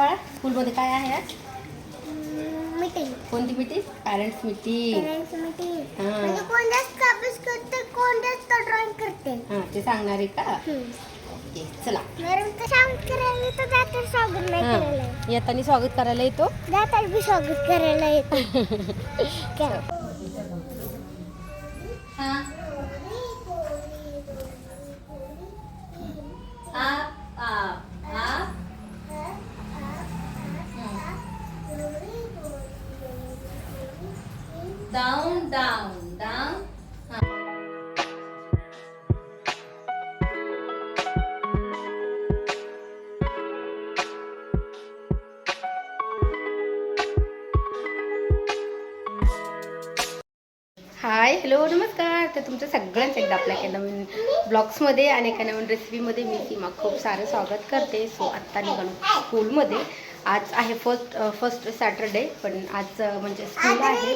बाळा स्कूलमध्ये काय आहे आज? मीटिंग कोणती meeting parents meeting parents meeting हा. म्हणजे कोण जास्त अभ्यास करते कोण जास्त ड्रॉइंग करते. हां ते सांगणार आहे का ओके चला. मॅडम तर स्वागत करायला येतो स्वागत नाही करायला हां येताना स्वागत करायला येतो. बी स्वागत करायला येतो. काय? down, हाय हॅलो नमस्कार. तर तुमचं सगळ्यांच एकदा आपल्या एका नवीन ब्लॉग्समध्ये आणि एका नवीन रेसिपीमध्ये मी सीमा खूप सारं स्वागत करते. सो आत्ता निघालो स्कूलमध्ये आज आहे फर्स्ट फर्स्ट सॅटरडे पण आज म्हणजे स्कूल आहे.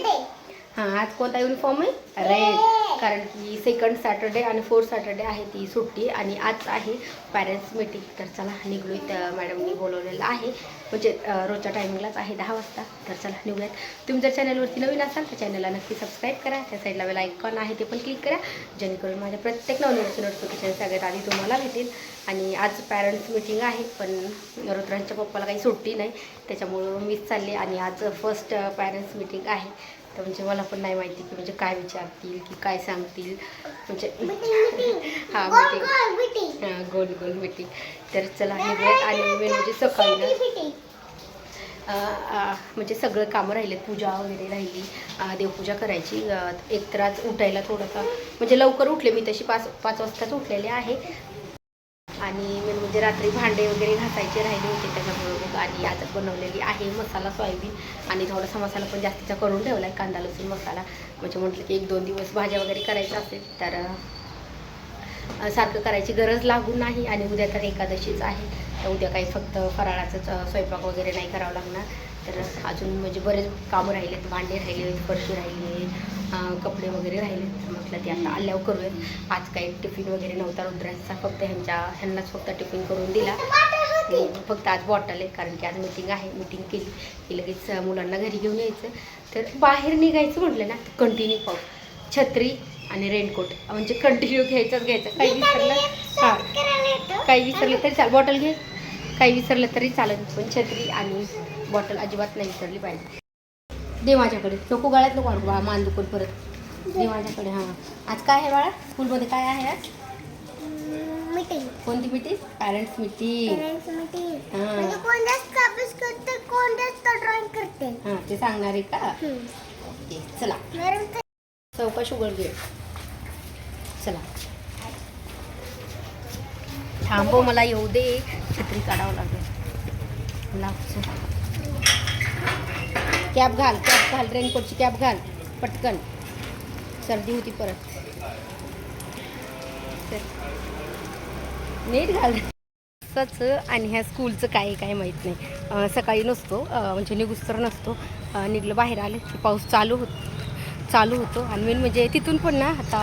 हां आज कोणता युनिफॉर्म आहे? रेड कारण की सेकंड सॅटरडे आणि फोर्थ सॅटरडे आहे ती सुट्टी आणि आज आहे पॅरेंट्स मीटिंग तर चला निघलो त्या मॅडमनी बोलवलेलं आहे. म्हणजे रोजच्या टायमिंगलाच आहे दहा वाजता. तर चला निघूयात. तुम्ही जर चॅनलवरती नवीन असाल तर चॅनलला नक्की सबस्क्राईब करा. त्या साईडला वेल आयकॉन आहे ते पण क्लिक करा. जेणेकरून माझ्या प्रत्येक नवनवीनचे नोटिफिकेशन सगळ्यात आधी तुम्हाला भेटेल. आणि आज पॅरेंट्स मीटिंग आहे पण रुद्रांच्या पप्पाला काही सुट्टी नाही. त्याच्यामुळं मीच चालले आणि आज फर्स्ट पॅरेंट्स मीटिंग आहे. तर म्हणजे मला पण नाही माहिती की म्हणजे काय विचारतील की काय सांगतील. म्हणजे हां मीटिंग हां गोल गोल मीटिंग तर चला निघूयात आणि मेन म्हणजे सकाळी ना म्हणजे सगळं कामं राहिलेत पूजा वगैरे राहिली. देवपूजा करायची. अ, एक तर आज उठायला थोडंसं म्हणजे लवकर उठले मी तशी पाच पाच वाजताच उठलेले आहे. आणि मी म्हणजे रात्री भांडे वगैरे घासायचे राहिले होते. त्याच्यामुळे मग आणि आज बनवलेली आहे मसाला सोयाबीन. आणि थोडासा मसाला पण जास्तीचा करून ठेवला आहे कांदा लसूण मसाला. म्हणजे म्हटलं की एक दोन दिवस भाज्या वगैरे करायच्या असेल तर सारखं करायची गरज लागू नाही. आणि उद्या तर एकादशीच आहे. तर उद्या काही फक्त फराळाचंच स्वयंपाक वगैरे नाही करावं लागणार. तर अजून म्हणजे बरेच कामं राहिलेत. भांडे राहिले फरशी राहिली कपडे वगैरे राहिले तर म्हटलं ते आता आल्यावर करूयात. आज काही टिफिन वगैरे नव्हता रुद्रांचा. फक्त ह्यांच्या ह्यांनाच फक्त टिफिन करून दिला. फक्त आज बॉटल आहे कारण की आज मीटिंग आहे. मीटिंग केली. की लगेच मुलांना घरी घेऊन यायचं. तर बाहेर निघायचं म्हटलं ना कंटिन्यू पाऊस छत्री आणि रेनकोट म्हणजे कंटिन्यू घ्यायचाच घ्यायचं. काही विसरलं? हां. काही विसरलं तरी चाल बॉटल घे. काही विसरलं तरी चालेल पण छत्री आणि बॉटल अजिबात नाही विसरली पाहिजे. दे माझ्याकडे नको गळ्यात नको आणू बाळा मान दुखून परत. दे माझ्याकडे हां. आज काय आहे बाळा? स्कूलमध्ये काय आहे आज? मीटिंग. कोणती मीटिंग? Parents meeting. हा. म्हणजे करते ड्रॉइंग हां ते सांगणार आहे का? ओके चला. चौकशी उघड घे चला. थांबव मला येऊ दे. छत्री काढावं लागेल. लागचं कॅप घाल कॅप घाल रेनकोटची कॅप घाल. पटकन. सर्दी होती परत. नीट घाल. असंच आणि ह्या स्कूलचं काय काय माहीत नाही. सकाळी नसतो म्हणजे निघुस्तर नसतो. निघलं बाहेर आले. की पाऊस चालू होत चालू होतो. आणि मेन म्हणजे तिथून पण ना आता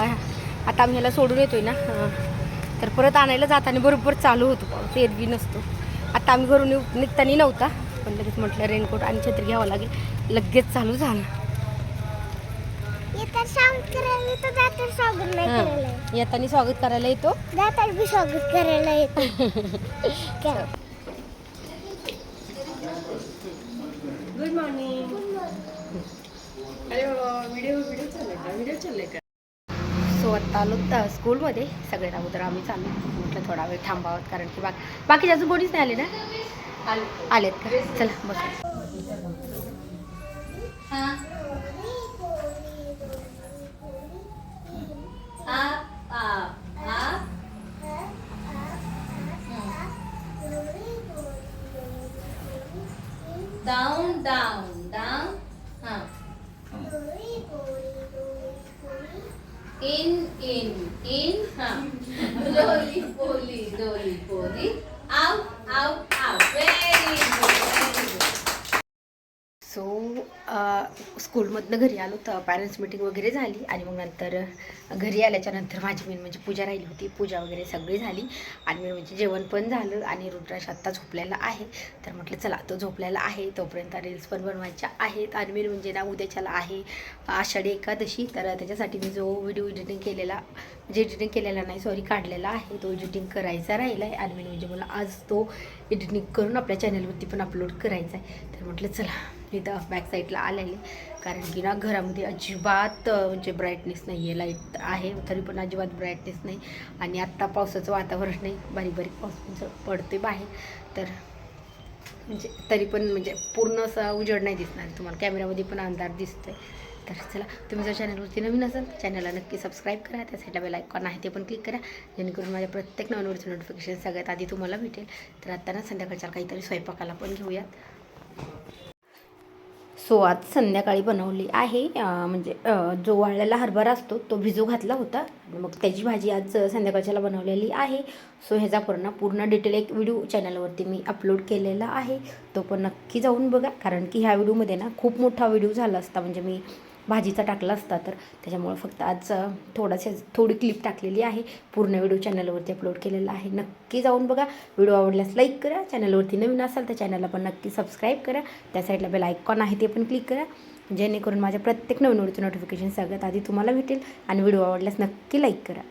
आता आम्ही ह्याला सोडून येतोय ना. तर परत आणायला जाताना बरोबर चालू होतो पाऊस एरवी नसतो. आता आम्ही घरून येऊ निघताना नव्हता पण लगेच म्हटलं रेनकोट आणि छत्री घ्यावं लागेल. लगेच चालू झालं. येतात स्वागत करायला येतो जातर स्वागत नाही करायला येत. येताना स्वागत करायला येतो. बी स्वागत करायला येतो? गुड मॉर्निंग अरे व्हिडिओ व्हिडिओ चाललाय का? व्हिडिओ चाललाय का? सो आत्ता आलो स्कूलमध्ये सगळ्यात अगोदर आम्ही चाललो. म्हटलं थोडा वेळ थांबावत कारण की बाकी बाकीचे अजून कोणीच नाही आले ना? आलेत का? चला बस हां. आप आप down down down in in in Huh. doli poli doli poli स्कूलमधनं घरी आलो तर पॅरेंट्स मिटिंग वगैरे झाली आणि मग नंतर घरी आल्याच्यानंतर माझी मेन म्हणजे पूजा राहिली होती. पूजा वगैरे सगळी झाली आणि मेन म्हणजे जेवण पण झालं आणि रुद्राश आत्ता झोपलेला आहे. तर म्हटलं चला तो झोपलेला आहे. तोपर्यंत रील्स पण बनवायच्या आहेत आणि मेन म्हणजे ना उद्याच्याला आहे आषाढी एकादशी. तर त्याच्यासाठी मी जो व्हिडिओ एडिटिंग केलेला म्हणजे एडिटिंग केलेला नाही सॉरी काढलेला आहे तो एडिटिंग करायचा राहिला आहे आणि मेन म्हणजे मला आज तो एडिटिंग करून आपल्या चॅनलवरती पण अपलोड करायचा आहे. तर म्हटलं चला इथं बॅक साईडला आलेले. कारण की ना घरामध्ये अजिबात म्हणजे ब्राईटनेस नाही आहे लाइट आहे तरी पण अजिबात ब्राईटनेस नाही. आणि आत्ता पावसाचं वातावरण नाही. बारीक बारीक पाऊस म्हणजे पडते बाहेर. तर म्हणजे तरी पण म्हणजे पूर्ण असा उजेड नाही दिसणार तुम्हाला. कॅमेऱ्यामध्ये पण अंधार दिसतोय. तर चला तुम्ही जर चॅनलवरती नवीन असाल चॅनलला नक्की सबस्क्राईब करा. त्या साईडला बेल आयकॉन आहे ते पण क्लिक करा. जेणेकरून माझ्या प्रत्येक नवीन व्हिडिओचं नोटिफिकेशन सगळ्यात आधी तुम्हाला भेटेल. तर आत्ता ना संध्याकाळच्या काहीतरी स्वयंपाकाला पण घेऊयात. सो आज संध्याकाळी बनवली आहे. म्हणजे जो वाळलेला हरभरा असतो तो भिजू घातला होता. मग त्याची भाजी आज संध्याकाळच्याला बनवलेली आहे. सो ह्याचा पूर्ण पूर्ण डिटेल एक व्हिडिओ चॅनलवरती मी अपलोड केलेला आहे. तो पण नक्की जाऊन बघा. कारण की ह्या व्हिडिओमध्ये ना खूप मोठा व्हिडिओ झाला असता. म्हणजे मी भाजीचा टाकला असता तर त्याच्यामुळं फक्त आज अं, थोडासा थोडी क्लिप टाकलेली आहे. पूर्ण व्हिडिओ चॅनलवरती अपलोड केलेला आहे. नक्की जाऊन बघा. व्हिडिओ आवडल्यास लाईक करा. चॅनलवरती नवीन असाल तर चॅनलला पण नक्की सबस्क्राईब करा. त्या साईडला बेल आयकॉन आहे ते पण क्लिक करा. जेणेकरून माझ्या प्रत्येक नवीन व्हिडिओचं नोटिफिकेशन सगळ्यात आधी तुम्हाला भेटेल. आणि व्हिडिओ आवडल्यास नक्की लाईक करा.